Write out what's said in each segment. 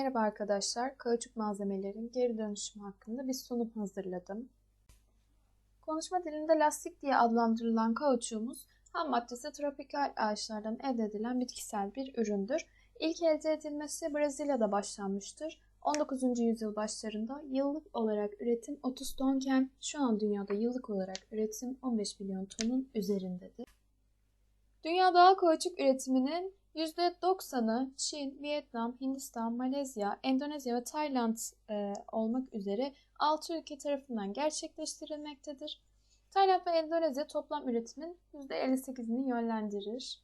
Merhaba arkadaşlar, kauçuk malzemelerin geri dönüşümü hakkında bir sunum hazırladım. Konuşma dilinde lastik diye adlandırılan kauçuğumuz ham maddesi tropikal ağaçlardan elde edilen bitkisel bir üründür. İlk elde edilmesi Brezilya'da başlanmıştır. 19. yüzyıl başlarında yıllık olarak üretim 30 tonken şu an dünyada yıllık olarak üretim 15 milyon tonun üzerindedir. Dünya doğal kauçuk üretiminin %90'ı Çin, Vietnam, Hindistan, Malezya, Endonezya ve Tayland e, olmak üzere 6 ülke tarafından gerçekleştirilmektedir. Tayland ve Endonezya toplam üretimin %58'ini yönlendirir.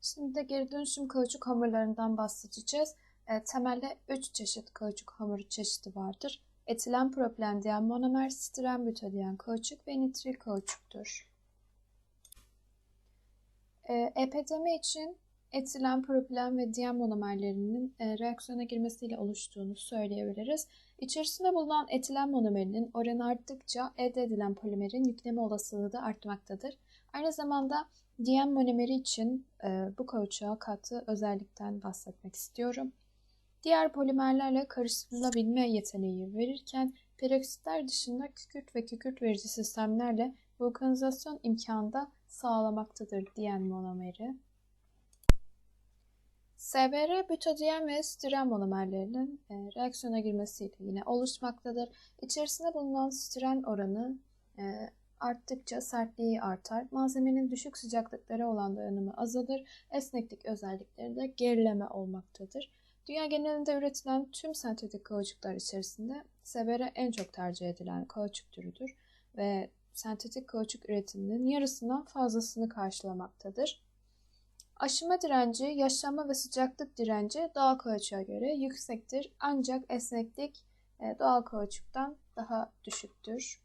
Şimdi de geri dönüşüm kauçuk hamurlarından bahsedeceğiz. E, temelde 3 çeşit kauçuk hamuru çeşidi vardır. Etilen propilen diyen monomer, stiren butadiyen kauçuk ve nitril kauçuktur. E, EPDM için etilen, propilen ve diyen monomerlerinin e, reaksiyona girmesiyle oluştuğunu söyleyebiliriz. İçerisinde bulunan etilen monomerinin oranı arttıkça elde edilen polimerin yükleme olasılığı da artmaktadır. Aynı zamanda diyen monomeri için e, bu kauçuğa kattığı özellikten bahsetmek istiyorum. Diğer polimerlerle karıştırılabilme yeteneği verirken peroksitler dışında kükürt ve kükürt verici sistemlerle vulkanizasyon imkanı da sağlamaktadır diyen monomeri. SBR butadiyen ve stiren monomerlerinin e, reaksiyona girmesiyle yine oluşmaktadır. İçerisinde bulunan stiren oranı e, arttıkça sertliği artar. Malzemenin düşük sıcaklıklara olan dayanımı azalır. Esneklik özellikleri de gerileme olmaktadır. Dünya genelinde üretilen tüm sentetik kauçuklar içerisinde SBR en çok tercih edilen kauçuk türüdür ve sentetik kauçuk üretiminin yarısından fazlasını karşılamaktadır. Aşıma direnci, yaşlanma ve sıcaklık direnci doğal kauçuğa göre yüksektir ancak esneklik e, doğal kauçuktan daha düşüktür.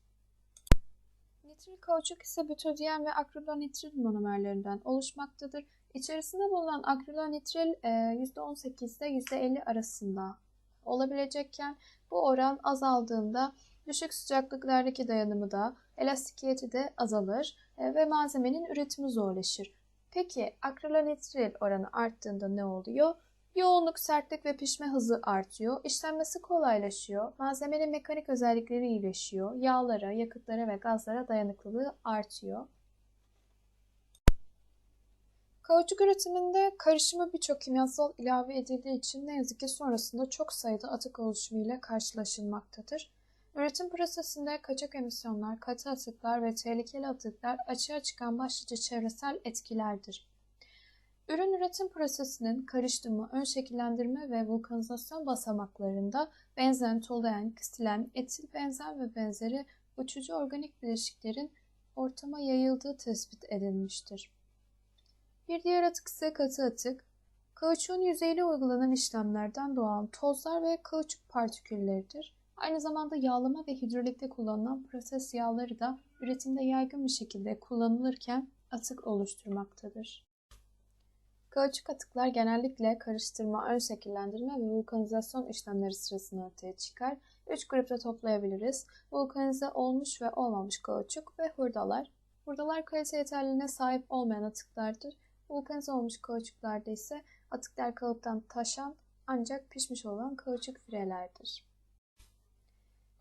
Nitril kauçuk ise butadiyen ve akrilonitril monomerlerinden oluşmaktadır. İçerisinde bulunan akrilonitril %18 ile %50 arasında olabilecekken bu oran azaldığında düşük sıcaklıklardaki dayanımı da elastikiyeti de azalır e, ve malzemenin üretimi zorlaşır. Peki akrilonitril oranı arttığında ne oluyor? Yoğunluk, sertlik ve pişme hızı artıyor. İşlenmesi kolaylaşıyor. Malzemenin mekanik özellikleri iyileşiyor. Yağlara, yakıtlara ve gazlara dayanıklılığı artıyor. Kauçuk üretiminde karışımı birçok kimyasal ilave edildiği için ne yazık ki sonrasında çok sayıda atık oluşumu ile karşılaşılmaktadır. Üretim prosesinde kaçak emisyonlar, katı atıklar ve tehlikeli atıklar açığa çıkan başlıca çevresel etkilerdir. Ürün üretim prosesinin karıştırma, ön şekillendirme ve vulkanizasyon basamaklarında benzen, toluen, kstilen, etil benzen ve benzeri uçucu organik bileşiklerin ortama yayıldığı tespit edilmiştir. Bir diğer atık ise katı atık. Kauçuğun yüzeyine uygulanan işlemlerden doğan tozlar ve kauçuk partikülleridir. Aynı zamanda yağlama ve hidrolikte kullanılan proses yağları da üretimde yaygın bir şekilde kullanılırken atık oluşturmaktadır. Kauçuk atıklar genellikle karıştırma, ön şekillendirme ve vulkanizasyon işlemleri sırasında ortaya çıkar. Üç grupta toplayabiliriz. Vulkanize olmuş ve olmamış kauçuk ve hurdalar. Hurdalar kalite yeterliliğine sahip olmayan atıklardır. Vulkanize olmuş kauçuklarda ise atıklar kalıptan taşan ancak pişmiş olan kauçuk firelerdir.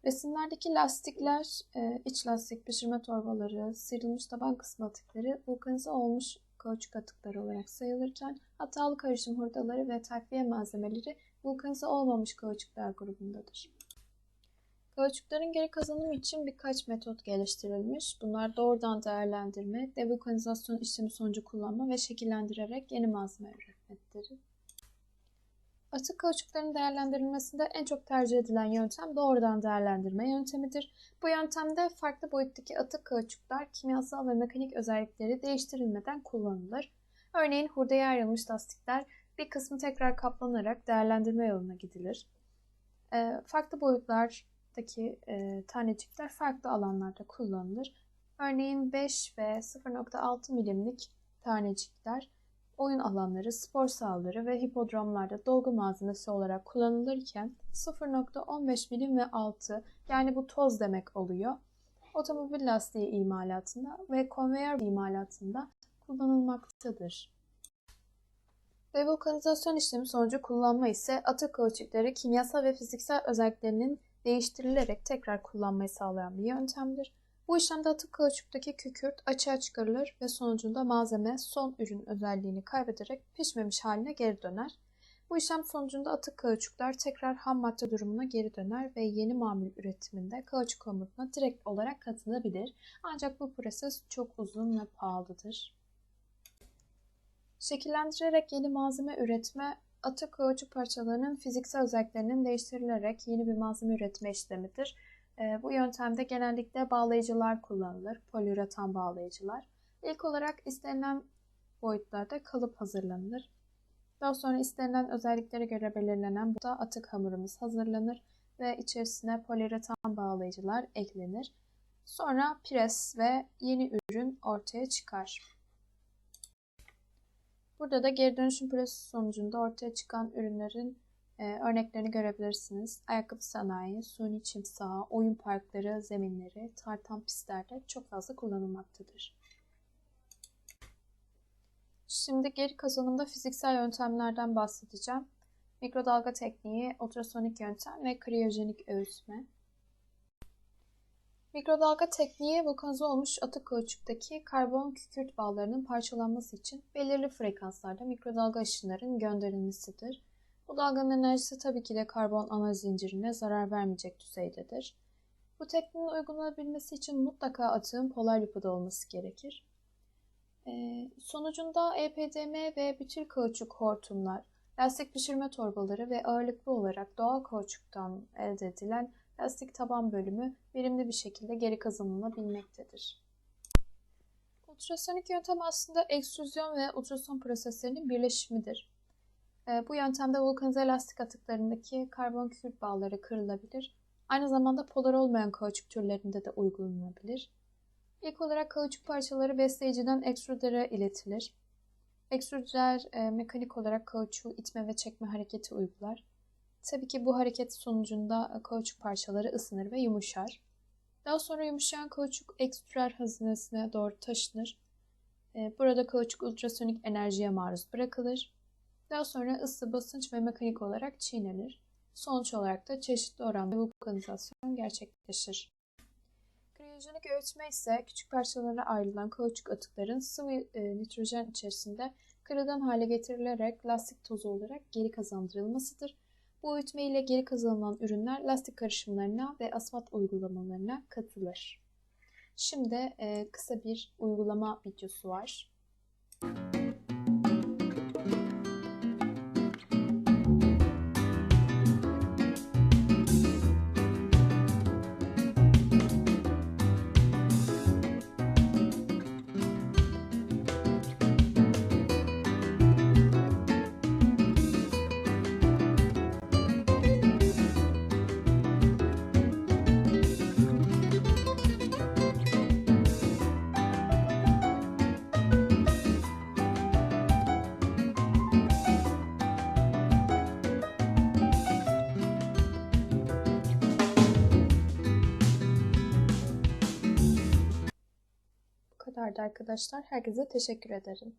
Resimlerdeki lastikler, e, iç lastik, pişirme torbaları, sıyrılmış taban kısmı atıkları vulkanize olmuş kauçuk atıkları olarak sayılırken hatalı karışım hurdaları ve takviye malzemeleri vulkanize olmamış kauçuklar grubundadır. Kauçukların geri kazanımı için birkaç metot geliştirilmiş. Bunlar doğrudan değerlendirme, devulkanizasyon işlemi sonucu kullanma ve şekillendirerek yeni malzeme üretmektir. Atık kauçukların değerlendirilmesinde en çok tercih edilen yöntem doğrudan değerlendirme yöntemidir. Bu yöntemde farklı boyuttaki atık kauçuklar kimyasal ve mekanik özellikleri değiştirilmeden kullanılır. Örneğin hurdaya ayrılmış lastikler bir kısmı tekrar kaplanarak değerlendirme yoluna gidilir. E, farklı boyutlardaki e, tanecikler farklı alanlarda kullanılır. Örneğin 5 ve 0.6 milimlik tanecikler oyun alanları, spor sahaları ve hipodromlarda dolgu malzemesi olarak kullanılırken 0.15 milim ve altı yani bu toz demek oluyor. Otomobil lastiği imalatında ve konveyör imalatında kullanılmaktadır. Ve vulkanizasyon işlemi sonucu kullanma ise atık kauçukları kimyasal ve fiziksel özelliklerinin değiştirilerek tekrar kullanmayı sağlayan bir yöntemdir. Bu işlemde atık kauçuktaki kükürt açığa çıkarılır ve sonucunda malzeme son ürün özelliğini kaybederek pişmemiş haline geri döner. Bu işlem sonucunda atık kauçuklar tekrar ham madde durumuna geri döner ve yeni mamul üretiminde kauçuk hamuruna direkt olarak katılabilir. Ancak bu proses çok uzun ve pahalıdır. Şekillendirerek yeni malzeme üretme, atık kauçuk parçalarının fiziksel özelliklerinin değiştirilerek yeni bir malzeme üretme işlemidir. E, bu yöntemde genellikle bağlayıcılar kullanılır, poliüretan bağlayıcılar. İlk olarak istenilen boyutlarda kalıp hazırlanır. Daha sonra istenilen özelliklere göre belirlenen bu da atık hamurumuz hazırlanır ve içerisine poliüretan bağlayıcılar eklenir. Sonra pres ve yeni ürün ortaya çıkar. Burada da geri dönüşüm prosesi sonucunda ortaya çıkan ürünlerin e, örneklerini görebilirsiniz. Ayakkabı sanayi, suni çim saha, oyun parkları, zeminleri, tartan pistlerde çok fazla kullanılmaktadır. Şimdi geri kazanımda fiziksel yöntemlerden bahsedeceğim. Mikrodalga tekniği, ultrasonik yöntem ve kriyojenik öğütme. Mikrodalga tekniği vulkanize olmuş atık kauçuktaki karbon kükürt bağlarının parçalanması için belirli frekanslarda mikrodalga ışınların gönderilmesidir. Bu dalganın enerjisi tabii ki de karbon ana zincirine zarar vermeyecek düzeydedir. Bu tekniğin uygulanabilmesi için mutlaka atığın polar yapıda olması gerekir. Ee, sonucunda EPDM ve bütül kauçuk hortumlar, lastik pişirme torbaları ve ağırlıklı olarak doğal kauçuktan elde edilen lastik taban bölümü verimli bir şekilde geri kazanılabilmektedir. Ultrasonik yöntem aslında ekstrüzyon ve ultrason proseslerinin birleşimidir. Ee, bu yöntemde vulkanize lastik atıklarındaki karbon kükürt bağları kırılabilir. Aynı zamanda polar olmayan kauçuk türlerinde de uygulanabilir. İlk olarak kauçuk parçaları besleyiciden ekstrudere iletilir. Ekstrüder e, mekanik olarak kauçuğu itme ve çekme hareketi uygular. Tabii ki bu hareket sonucunda e, kauçuk parçaları ısınır ve yumuşar. Daha sonra yumuşayan kauçuk ekstrüder hazinesine doğru taşınır. E, burada kauçuk ultrasonik enerjiye maruz bırakılır. Daha sonra ısı, basınç ve mekanik olarak çiğnenir. Sonuç olarak da çeşitli oranda vulkanizasyon gerçekleşir. Kriyojenik öğütme ise küçük parçalara ayrılan kauçuk atıkların sıvı e, nitrojen içerisinde kırılgan hale getirilerek lastik tozu olarak geri kazandırılmasıdır. Bu öğütme ile geri kazanılan ürünler lastik karışımlarına ve asfalt uygulamalarına katılır. Şimdi e, kısa bir uygulama videosu var. Bu kadardı arkadaşlar. Herkese teşekkür ederim.